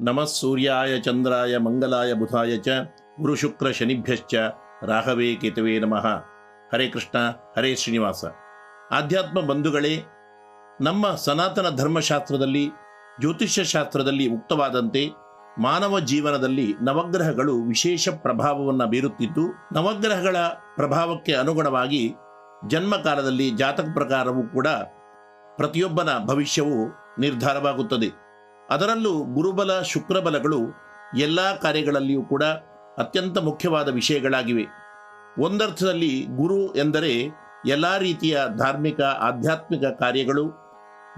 ನಮಃ ಸೂರ್ಯಾಯ ಚಂದ್ರಾಯ ಮಂಗಲಾಯ ಬುಧಾಯ ಚ ಗುರು ಶುಕ್ರ ಶನಿಭ್ಯಶ್ಚ ರಾಘವೇ ಕೇತವೇ ನಮಃ ಹರೇ ಕೃಷ್ಣ ಹರೇ ಶ್ರೀನಿವಾಸ ಆಧ್ಯಾತ್ಮ ಬಂಧುಗಳೇ ನಮ್ಮ ಸನಾತನ ಧರ್ಮಶಾಸ್ತ್ರದಲ್ಲಿ ಜ್ಯೋತಿಷ್ಯಶಾಸ್ತ್ರದಲ್ಲಿ ಉಕ್ತವಾದಂತೆ ಮಾನವ ಜೀವನದಲ್ಲಿ ನವಗ್ರಹಗಳು ವಿಶೇಷ ಪ್ರಭಾವವನ್ನು ಬೀರುತ್ತಿದ್ದು, ನವಗ್ರಹಗಳ ಪ್ರಭಾವಕ್ಕೆ ಅನುಗುಣವಾಗಿ ಜನ್ಮಕಾಲದಲ್ಲಿ ಜಾತಕ ಪ್ರಕಾರವೂ ಕೂಡ ಪ್ರತಿಯೊಬ್ಬನ ಭವಿಷ್ಯವು ನಿರ್ಧಾರವಾಗುತ್ತದೆ. ಅದರಲ್ಲೂ ಗುರುಬಲ, ಶುಕ್ರಬಲಗಳು ಎಲ್ಲ ಕಾರ್ಯಗಳಲ್ಲಿಯೂ ಕೂಡ ಅತ್ಯಂತ ಮುಖ್ಯವಾದ ವಿಷಯಗಳಾಗಿವೆ. ಒಂದರ್ಥದಲ್ಲಿ ಗುರು ಎಂದರೆ ಎಲ್ಲ ರೀತಿಯ ಧಾರ್ಮಿಕ, ಆಧ್ಯಾತ್ಮಿಕ ಕಾರ್ಯಗಳು,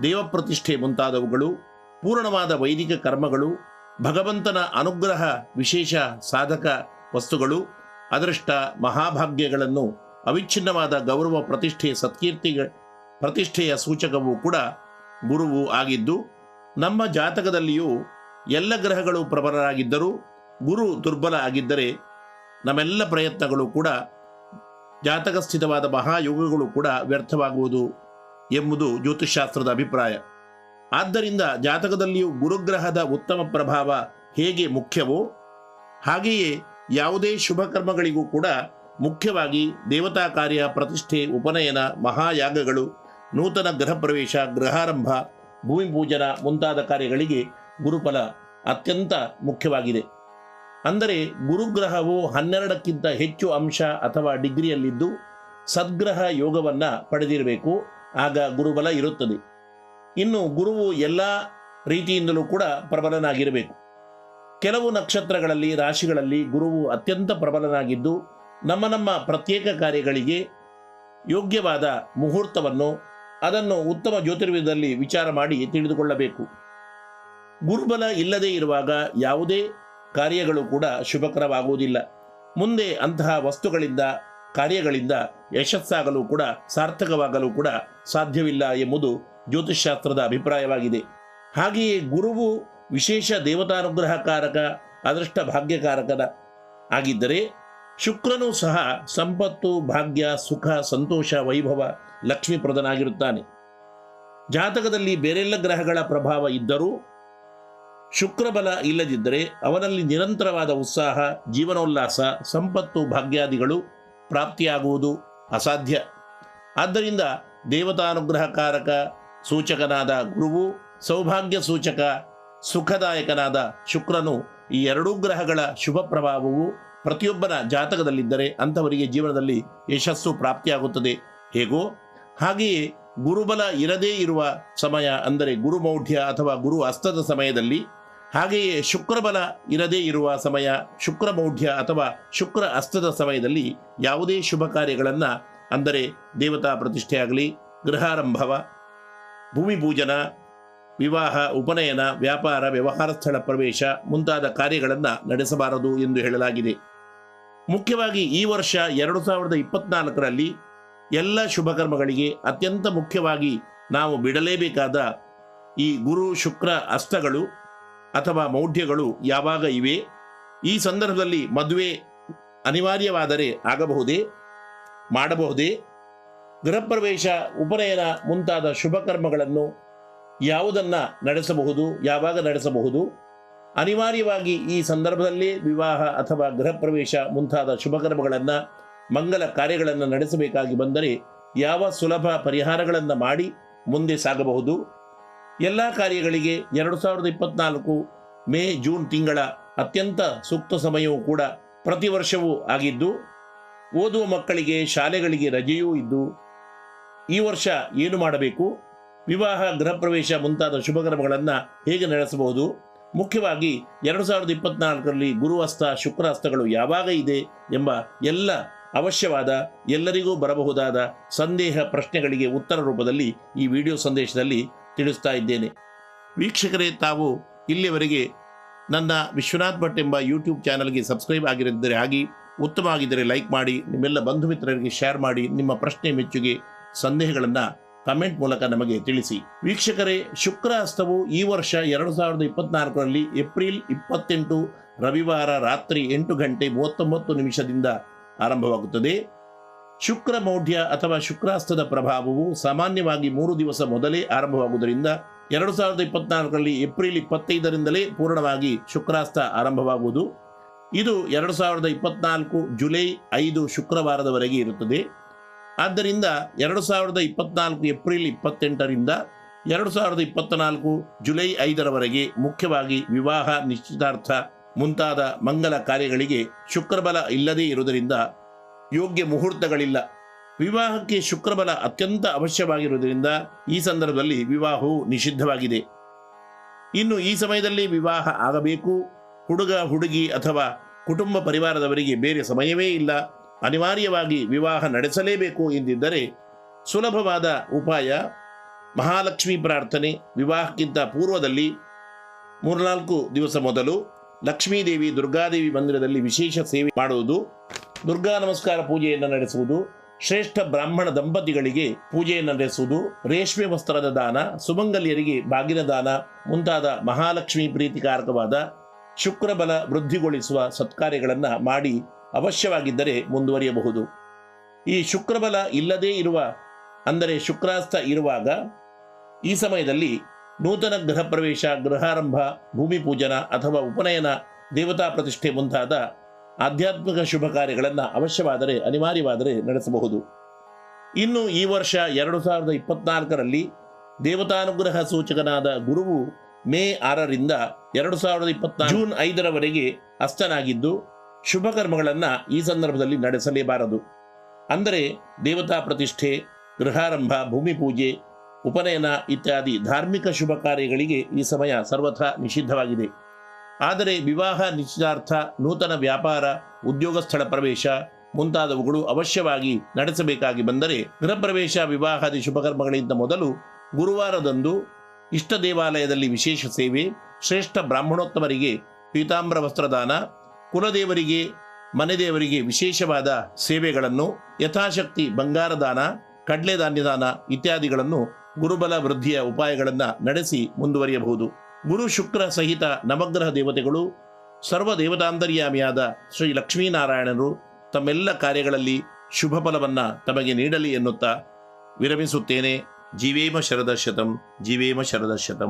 ದೇವಪ್ರತಿಷ್ಠೆ ಮುಂತಾದವುಗಳು, ಪೂರ್ಣವಾದ ವೈದಿಕ ಕರ್ಮಗಳು, ಭಗವಂತನ ಅನುಗ್ರಹ ವಿಶೇಷ ಸಾಧಕ ವಸ್ತುಗಳು, ಅದೃಷ್ಟ ಮಹಾಭಾಗ್ಯಗಳನ್ನು, ಅವಿಚ್ಛಿನ್ನವಾದ ಗೌರವ ಪ್ರತಿಷ್ಠೆ ಸತ್ಕೀರ್ತಿ ಪ್ರತಿಷ್ಠೆಯ ಸೂಚಕವೂ ಕೂಡ ಗುರುವು ಆಗಿದ್ದು ನಮ್ಮ ಜಾತಕದಲ್ಲಿಯೂ ಎಲ್ಲ ಗ್ರಹಗಳು ಪ್ರಬಲರಾಗಿದ್ದರೂ ಗುರು ದುರ್ಬಲ ಆಗಿದ್ದರೆ ನಮ್ಮೆಲ್ಲ ಪ್ರಯತ್ನಗಳು ಕೂಡ ಜಾತಕ ಸ್ಥಿತವಾದ ಮಹಾಯೋಗಗಳು ಕೂಡ ವ್ಯರ್ಥವಾಗುವುದು ಎಂಬುದು ಜ್ಯೋತಿಷ್ಶಾಸ್ತ್ರದ ಅಭಿಪ್ರಾಯ. ಆದ್ದರಿಂದ ಜಾತಕದಲ್ಲಿಯೂ ಗುರುಗ್ರಹದ ಉತ್ತಮ ಪ್ರಭಾವ ಹೇಗೆ ಮುಖ್ಯವೋ, ಹಾಗೆಯೇ ಯಾವುದೇ ಶುಭ ಕರ್ಮಗಳಿಗೂ ಕೂಡ ಮುಖ್ಯವಾಗಿ ದೇವತಾ ಕಾರ್ಯ, ಪ್ರತಿಷ್ಠೆ, ಉಪನಯನ, ಮಹಾಯಾಗಗಳು, ನೂತನ ಗೃಹ ಪ್ರವೇಶ ಗೃಹಾರಂಭ ಭೂಮಿ ಪೂಜನ ಮುಂತಾದ ಕಾರ್ಯಗಳಿಗೆ ಗುರುಫಲ ಅತ್ಯಂತ ಮುಖ್ಯವಾಗಿದೆ. ಅಂದರೆ ಗುರುಗ್ರಹವು ಹನ್ನೆರಡಕ್ಕಿಂತ ಹೆಚ್ಚು ಅಂಶ ಅಥವಾ ಡಿಗ್ರಿಯಲ್ಲಿದ್ದು ಸದ್ಗ್ರಹ ಯೋಗವನ್ನು ಪಡೆದಿರಬೇಕು, ಆಗ ಗುರುಬಲ ಇರುತ್ತದೆ. ಇನ್ನು ಗುರುವು ಎಲ್ಲ ರೀತಿಯಿಂದಲೂ ಕೂಡ ಪ್ರಬಲನಾಗಿರಬೇಕು. ಕೆಲವು ನಕ್ಷತ್ರಗಳಲ್ಲಿ, ರಾಶಿಗಳಲ್ಲಿ ಗುರುವು ಅತ್ಯಂತ ಪ್ರಬಲನಾಗಿದ್ದು ನಮ್ಮ ನಮ್ಮ ಪ್ರತ್ಯೇಕ ಕಾರ್ಯಗಳಿಗೆ ಯೋಗ್ಯವಾದ ಮುಹೂರ್ತವನ್ನು ಅದನ್ನು ಉತ್ತಮ ಜ್ಯೋತಿರ್ವಿದ್ಯದಲ್ಲಿ ವಿಚಾರ ಮಾಡಿ ತಿಳಿದುಕೊಳ್ಳಬೇಕು. ಗುರುಬಲ ಇಲ್ಲದೆ ಇರುವಾಗ ಯಾವುದೇ ಕಾರ್ಯಗಳು ಕೂಡ ಶುಭಕರವಾಗುವುದಿಲ್ಲ. ಮುಂದೆ ಅಂತಹ ವಸ್ತುಗಳಿಂದ, ಕಾರ್ಯಗಳಿಂದ ಯಶಸ್ಸಾಗಲು ಕೂಡ, ಸಾರ್ಥಕವಾಗಲು ಕೂಡ ಸಾಧ್ಯವಿಲ್ಲ ಎಂಬುದು ಜ್ಯೋತಿಷ್ಶಾಸ್ತ್ರದ ಅಭಿಪ್ರಾಯವಾಗಿದೆ. ಹಾಗೆಯೇ ಗುರುವು ವಿಶೇಷ ದೇವತಾನುಗ್ರಹಕಾರಕ, ಅದೃಷ್ಟ ಭಾಗ್ಯಕಾರಕದ ಆಗಿದ್ದರೆ ಶುಕ್ರನು ಸಹ ಸಂಪತ್ತು, ಭಾಗ್ಯ, ಸುಖ, ಸಂತೋಷ, ವೈಭವ ಲಕ್ಷ್ಮೀಪ್ರದನಾಗಿರುತ್ತಾನೆ ಜಾತಕದಲ್ಲಿ ಬೇರೆಲ್ಲ ಗ್ರಹಗಳ ಪ್ರಭಾವ ಇದ್ದರೂ ಶುಕ್ರಬಲ ಇಲ್ಲದಿದ್ದರೆ ಅವನಲ್ಲಿ ನಿರಂತರವಾದ ಉತ್ಸಾಹ, ಜೀವನೋಲ್ಲಾಸ, ಸಂಪತ್ತು, ಭಾಗ್ಯಾದಿಗಳು ಪ್ರಾಪ್ತಿಯಾಗುವುದು ಅಸಾಧ್ಯ. ಆದ್ದರಿಂದ ದೇವತಾನುಗ್ರಹಕಾರಕ, ಸೂಚಕನಾದ ಗುರುವು, ಸೌಭಾಗ್ಯ ಸೂಚಕ, ಸುಖದಾಯಕನಾದ ಶುಕ್ರನು ಈ ಎರಡೂ ಗ್ರಹಗಳ ಶುಭ ಪ್ರಭಾವವು ಪ್ರತಿಯೊಬ್ಬನ ಜಾತಕದಲ್ಲಿದ್ದರೆ ಅಂಥವರಿಗೆ ಜೀವನದಲ್ಲಿ ಯಶಸ್ಸು ಪ್ರಾಪ್ತಿಯಾಗುತ್ತದೆ. ಹೇಗೋ? ಹಾಗೆಯೇ ಗುರುಬಲ ಇರದೇ ಇರುವ ಸಮಯ ಅಂದರೆ ಗುರುಮೌಢ್ಯ ಅಥವಾ ಗುರು ಅಸ್ತದ ಸಮಯದಲ್ಲಿ, ಹಾಗೆಯೇ ಶುಕ್ರಬಲ ಇರದೇ ಇರುವ ಸಮಯ ಶುಕ್ರಮೌಢ್ಯ ಅಥವಾ ಶುಕ್ರ ಅಸ್ತದ ಸಮಯದಲ್ಲಿ ಯಾವುದೇ ಶುಭ ಕಾರ್ಯಗಳನ್ನು ಅಂದರೆ ದೇವತಾ ಪ್ರತಿಷ್ಠೆ ಆಗಲಿ ಗೃಹಾರಂಭವ, ಭೂಮಿ ಪೂಜನ, ವಿವಾಹ, ಉಪನಯನ, ವ್ಯಾಪಾರ, ವ್ಯವಹಾರ ಸ್ಥಳ ಪ್ರವೇಶ ಮುಂತಾದ ಕಾರ್ಯಗಳನ್ನು ನಡೆಸಬಾರದು ಎಂದು ಹೇಳಲಾಗಿದೆ. ಮುಖ್ಯವಾಗಿ ಈ ವರ್ಷ ಎರಡು ಸಾವಿರದ ಇಪ್ಪತ್ನಾಲ್ಕರಲ್ಲಿ ಎಲ್ಲ ಶುಭಕರ್ಮಗಳಿಗೆ ಅತ್ಯಂತ ಮುಖ್ಯವಾಗಿ ನಾವು ಬಿಡಲೇಬೇಕಾದ ಈ ಗುರು, ಶುಕ್ರ ಅಸ್ತಗಳು ಅಥವಾ ಮೌಢ್ಯಗಳು ಯಾವಾಗ ಇವೆ? ಈ ಸಂದರ್ಭದಲ್ಲಿ ಮದುವೆ ಅನಿವಾರ್ಯವಾದರೆ ಆಗಬಹುದೇ? ಮಾಡಬಹುದೇ? ಗೃಹಪ್ರವೇಶ, ಉಪನಯನ ಮುಂತಾದ ಶುಭಕರ್ಮಗಳನ್ನು ಯಾವುದನ್ನು ನಡೆಸಬಹುದು? ಯಾವಾಗ ನಡೆಸಬಹುದು? ಅನಿವಾರ್ಯವಾಗಿ ಈ ಸಂದರ್ಭದಲ್ಲಿ ವಿವಾಹ ಅಥವಾ ಗೃಹಪ್ರವೇಶ ಮುಂತಾದ ಶುಭ ಕರ್ಮಗಳನ್ನು, ಮಂಗಲ ಕಾರ್ಯಗಳನ್ನು ನಡೆಸಬೇಕಾಗಿ ಬಂದರೆ ಯಾವ ಸುಲಭ ಪರಿಹಾರಗಳನ್ನು ಮಾಡಿ ಮುಂದೆ ಸಾಗಬಹುದು. ಎಲ್ಲ ಕಾರ್ಯಗಳಿಗೆ ಎರಡು ಸಾವಿರದ ಇಪ್ಪತ್ನಾಲ್ಕು ಮೇ, ಜೂನ್ ತಿಂಗಳ ಅತ್ಯಂತ ಸೂಕ್ತ ಸಮಯವೂ ಕೂಡ ಪ್ರತಿ ವರ್ಷವೂ ಆಗಿದ್ದು, ಓದುವ ಮಕ್ಕಳಿಗೆ, ಶಾಲೆಗಳಿಗೆ ರಜೆಯೂ ಇದ್ದು, ಈ ವರ್ಷ ಏನು ಮಾಡಬೇಕು? ವಿವಾಹ ಗೃಹ ಪ್ರವೇಶ ಮುಂತಾದ ಶುಭಕರ್ಮಗಳನ್ನು ಹೇಗೆ ನಡೆಸಬಹುದು? ಮುಖ್ಯವಾಗಿ ಎರಡು ಸಾವಿರದ ಇಪ್ಪತ್ನಾಲ್ಕರಲ್ಲಿ ಗುರುಹಸ್ತ ಶುಕ್ರಹಸ್ತಗಳು ಯಾವಾಗ ಇದೆ ಎಂಬ ಎಲ್ಲ ಅವಶ್ಯವಾದ, ಎಲ್ಲರಿಗೂ ಬರಬಹುದಾದ ಸಂದೇಹ ಪ್ರಶ್ನೆಗಳಿಗೆ ಉತ್ತರ ರೂಪದಲ್ಲಿ ಈ ವಿಡಿಯೋ ಸಂದೇಶದಲ್ಲಿ ತಿಳಿಸ್ತಾ ಇದ್ದೇನೆ. ವೀಕ್ಷಕರೇ, ತಾವು ಇಲ್ಲಿಯವರೆಗೆ ನನ್ನ ವಿಶ್ವನಾಥ್ ಭಟ್ ಎಂಬ ಯೂಟ್ಯೂಬ್ ಚಾನಲ್ಗೆ ಸಬ್ಸ್ಕ್ರೈಬ್ ಆಗಿರಿದ್ದರೆ ಆಗಿ ಉತ್ತಮವಾಗಿದ್ದರೆ ಲೈಕ್ ಮಾಡಿ, ನಿಮ್ಮೆಲ್ಲ ಬಂಧು ಮಿತ್ರರಿಗೆ ಶೇರ್ ಮಾಡಿ, ನಿಮ್ಮ ಪ್ರಶ್ನೆ ಮೆಚ್ಚುಗೆ, ಸಂದೇಹಗಳನ್ನು ಕಮೆಂಟ್ ಮೂಲಕ ನಮಗೆ ತಿಳಿಸಿ. ವೀಕ್ಷಕರೇ, ಶುಕ್ರ ಹಸ್ತವು ಈ ವರ್ಷ ಎರಡು ಸಾವಿರದ ಇಪ್ಪತ್ನಾಲ್ಕರಲ್ಲಿ ಏಪ್ರಿಲ್ ಇಪ್ಪತ್ತೆಂಟು ರವಿವಾರ ರಾತ್ರಿ ಎಂಟು ಗಂಟೆ ಮೂವತ್ತೊಂಬತ್ತು ನಿಮಿಷದಿಂದ ಆರಂಭವಾಗುತ್ತದೆ. ಶುಕ್ರ ಮೌಢ್ಯ ಅಥವಾ ಶುಕ್ರಾಸ್ತದ ಪ್ರಭಾವವು ಸಾಮಾನ್ಯವಾಗಿ ಮೂರು ದಿವಸ ಮೊದಲೇ ಆರಂಭವಾಗುವುದರಿಂದ ಎರಡು ಸಾವಿರದ ಇಪ್ಪತ್ನಾಲ್ಕರಲ್ಲಿ ಏಪ್ರಿಲ್ ಇಪ್ಪತ್ತೈದರಿಂದಲೇ ಪೂರ್ಣವಾಗಿ ಶುಕ್ರಾಸ್ತ ಆರಂಭವಾಗುವುದು. ಇದು ಎರಡು ಸಾವಿರದ ಇಪ್ಪತ್ನಾಲ್ಕು ಜುಲೈ ಐದು ಶುಕ್ರವಾರದವರೆಗೆ ಇರುತ್ತದೆ. ಆದ್ದರಿಂದ ಎರಡು ಸಾವಿರದ ಇಪ್ಪತ್ನಾಲ್ಕು ಏಪ್ರಿಲ್ ಇಪ್ಪತ್ತೆಂಟರಿಂದ ಎರಡು ಸಾವಿರದ ಇಪ್ಪತ್ನಾಲ್ಕು ಜುಲೈ ಐದರವರೆಗೆ ಮುಖ್ಯವಾಗಿ ವಿವಾಹ ನಿಶ್ಚಿತಾರ್ಥ ಮುಂತಾದ ಮಂಗಲ ಕಾರ್ಯಗಳಿಗೆ ಶುಕ್ರಬಲ ಇಲ್ಲದೇ ಇರುವುದರಿಂದ ಯೋಗ್ಯ ಮುಹೂರ್ತಗಳಿಲ್ಲ. ವಿವಾಹಕ್ಕೆ ಶುಕ್ರಬಲ ಅತ್ಯಂತ ಅವಶ್ಯವಾಗಿರುವುದರಿಂದ ಈ ಸಂದರ್ಭದಲ್ಲಿ ವಿವಾಹವು ನಿಷಿದ್ಧವಾಗಿದೆ. ಇನ್ನು ಈ ಸಮಯದಲ್ಲಿ ವಿವಾಹ ಆಗಬೇಕು. ಹುಡುಗ, ಹುಡುಗಿ ಅಥವಾ ಕುಟುಂಬ ಪರಿವಾರದವರಿಗೆ ಬೇರೆ ಸಮಯವೇ ಇಲ್ಲ. ಅನಿವಾರ್ಯವಾಗಿ ವಿವಾಹ ನಡೆಸಲೇಬೇಕು ಎಂದಿದ್ದರೆ ಸುಲಭವಾದ ಉಪಾಯ ಮಹಾಲಕ್ಷ್ಮಿ ಪ್ರಾರ್ಥನೆ ವಿವಾಹಕ್ಕಿಂತ ಪೂರ್ವದಲ್ಲಿ ಮೂರ್ನಾಲ್ಕು ದಿವಸ ಮೊದಲು ಲಕ್ಷ್ಮೀದೇವಿ ದುರ್ಗಾದೇವಿ ಮಂದಿರದಲ್ಲಿ ವಿಶೇಷ ಸೇವೆ ಮಾಡುವುದು, ದುರ್ಗಾ ನಮಸ್ಕಾರ ಪೂಜೆಯನ್ನು ನಡೆಸುವುದು, ಶ್ರೇಷ್ಠ ಬ್ರಾಹ್ಮಣ ದಂಪತಿಗಳಿಗೆ ಪೂಜೆಯನ್ನು ನಡೆಸುವುದು, ರೇಷ್ಮೆ ವಸ್ತ್ರದ ದಾನ, ಸುಮಂಗಲಿಯರಿಗೆ ಬಾಗಿನ ದಾನ, ಮುಂತಾದ ಮಹಾಲಕ್ಷ್ಮಿ ಪ್ರೀತಿಕಾರಕವಾದ ಶುಕ್ರಬಲ ವೃದ್ಧಿಗೊಳಿಸುವ ಸತ್ಕಾರ್ಯಗಳನ್ನು ಮಾಡಿ ಅವಶ್ಯವಾಗಿದ್ದರೆ ಮುಂದುವರಿಯಬಹುದು. ಈ ಶುಕ್ರಬಲ ಇಲ್ಲದೇ ಇರುವ, ಅಂದರೆ ಶುಕ್ರಾಸ್ತ ಇರುವಾಗ, ಈ ಸಮಯದಲ್ಲಿ ನೂತನ ಗೃಹ ಪ್ರವೇಶ ಗೃಹಾರಂಭ, ಭೂಮಿ ಪೂಜನ ಅಥವಾ ಉಪನಯನ, ದೇವತಾ ಪ್ರತಿಷ್ಠೆ ಮುಂತಾದ ಆಧ್ಯಾತ್ಮಿಕ ಶುಭ ಕಾರ್ಯಗಳನ್ನು ಅವಶ್ಯವಾದರೆ, ಅನಿವಾರ್ಯವಾದರೆ ನಡೆಸಬಹುದು. ಇನ್ನು ಈ ವರ್ಷ ಎರಡು ಸಾವಿರದ ಇಪ್ಪತ್ನಾಲ್ಕರಲ್ಲಿ ದೇವತಾನುಗ್ರಹ ಸೂಚಕನಾದ ಗುರುವು ಮೇ ಆರರಿಂದ ಎರಡು ಸಾವಿರದ ಇಪ್ಪತ್ನಾಲ್ಕು ಜೂನ್ ಐದರವರೆಗೆ ಅಸ್ತನಾಗಿದ್ದು ಶುಭ ಕರ್ಮಗಳನ್ನು ಈ ಸಂದರ್ಭದಲ್ಲಿ ನಡೆಸಲೇಬಾರದು. ಅಂದರೆ ದೇವತಾ ಪ್ರತಿಷ್ಠೆ, ಗೃಹಾರಂಭ, ಭೂಮಿ ಪೂಜೆ, ಉಪನಯನ ಇತ್ಯಾದಿ ಧಾರ್ಮಿಕ ಶುಭ ಕಾರ್ಯಗಳಿಗೆ ಈ ಸಮಯ ಸರ್ವಥಾ ನಿಷಿದ್ಧವಾಗಿದೆ. ಆದರೆ ವಿವಾಹ ನಿಶ್ಚಿತಾರ್ಥ, ನೂತನ ವ್ಯಾಪಾರ ಉದ್ಯೋಗ ಸ್ಥಳ ಪ್ರವೇಶ ಮುಂತಾದವುಗಳು ಅವಶ್ಯವಾಗಿ ನಡೆಸಬೇಕಾಗಿ ಬಂದರೆ ಗೃಹ ಪ್ರವೇಶ ವಿವಾಹಾದಿ ಶುಭಕರ್ಮಗಳಿಂದ ಮೊದಲು ಗುರುವಾರದಂದು ಇಷ್ಟ ದೇವಾಲಯದಲ್ಲಿ ವಿಶೇಷ ಸೇವೆ, ಶ್ರೇಷ್ಠ ಬ್ರಾಹ್ಮಣೋತ್ತಮರಿಗೆ ಪೀತಾಂಬ್ರ ವಸ್ತ್ರದಾನ ಕುಲದೇವರಿಗೆ, ಮನೆದೇವರಿಗೆ ವಿಶೇಷವಾದ ಸೇವೆಗಳನ್ನು, ಯಥಾಶಕ್ತಿ ಬಂಗಾರ ದಾನ ಕಡಲೆ ಧಾನ್ಯದಾನ ಇತ್ಯಾದಿಗಳನ್ನು ಗುರುಬಲ ವೃದ್ಧಿಯ ಉಪಾಯಗಳನ್ನು ನಡೆಸಿ ಮುಂದುವರಿಯಬಹುದು. ಗುರು ಶುಕ್ರ ಸಹಿತ ನವಗ್ರಹ ದೇವತೆಗಳು, ಸರ್ವ ದೇವತಾಂತರ್ಯಾಮಿಯಾದ ಶ್ರೀ ಲಕ್ಷ್ಮೀನಾರಾಯಣರು ತಮ್ಮೆಲ್ಲ ಕಾರ್ಯಗಳಲ್ಲಿ ಶುಭ ಫಲವನ್ನು ತಮಗೆ ನೀಡಲಿ ಎನ್ನುತ್ತಾ ವಿರಮಿಸುತ್ತೇನೆ. ಜೀವೇಮ ಶರದಶತಂ ಜೀವೇಮ ಶರದಶತಂ.